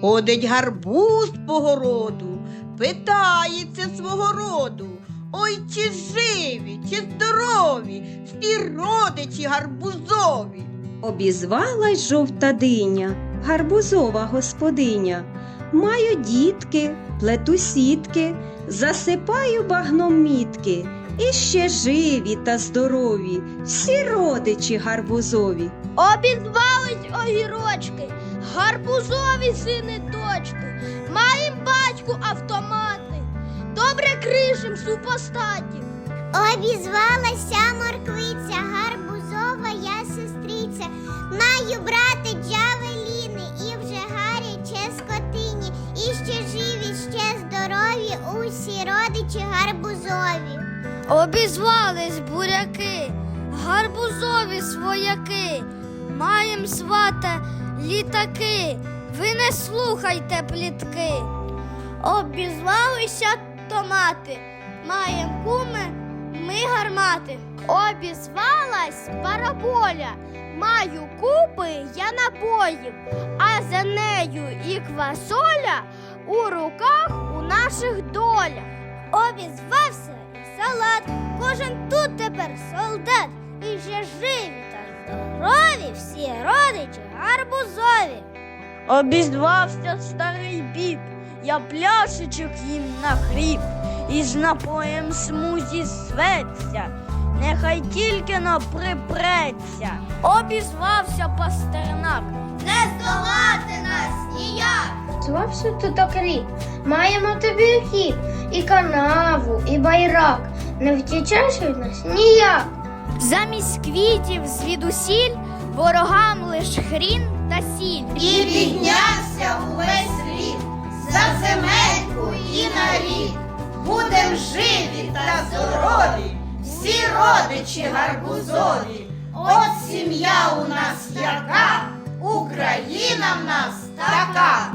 Ходить гарбуз по городу, питається свого роду. Ой, чи живі, чи здорові, всі родичі гарбузові. Обізвалась жовта диня, гарбузова господиня. Маю дітки, плету сітки, засипаю багном мітки. І ще живі та здорові, всі родичі гарбузові. Обізвались огірочки, гарбузові сини дочки. Маєм батьку автомати, добре кришем супостатів. Обізвалася морквиця, гарбузова я сестриця. Маю брати джавеліни і вже гаряче скотині. І ще живі, ще здорові, усі родичі гарбузові. Обізвались буряки, гарбузові свояки. Маєм свата літаки, ви не слухайте плітки. Обізвалися томати, маєм куми, ми гармати. Обізвалась бараболя, маю купи я набоїв, а за нею і квасоля у руках у наших долях. Обізвався і салат, кожен тут тепер солдат, і ще живі та здорові всі родичі. Обізвався старий біб, я пляшечок їм на хліб, і з напоєм смузі зветься, нехай тільки но припреться. Обізвався пастернак, Не здолати нас ніяк. Звався тут окріп, маємо тобі хід, і канаву, і байрак. Не втічеш від нас ніяк. Замість квітів звідусіль ворогам лиш хрін та. І піднявся увесь світ за земельку і на рік. Будем живі та здорові, всі родичі гарбузові. От сім'я у нас яка, Україна в нас така.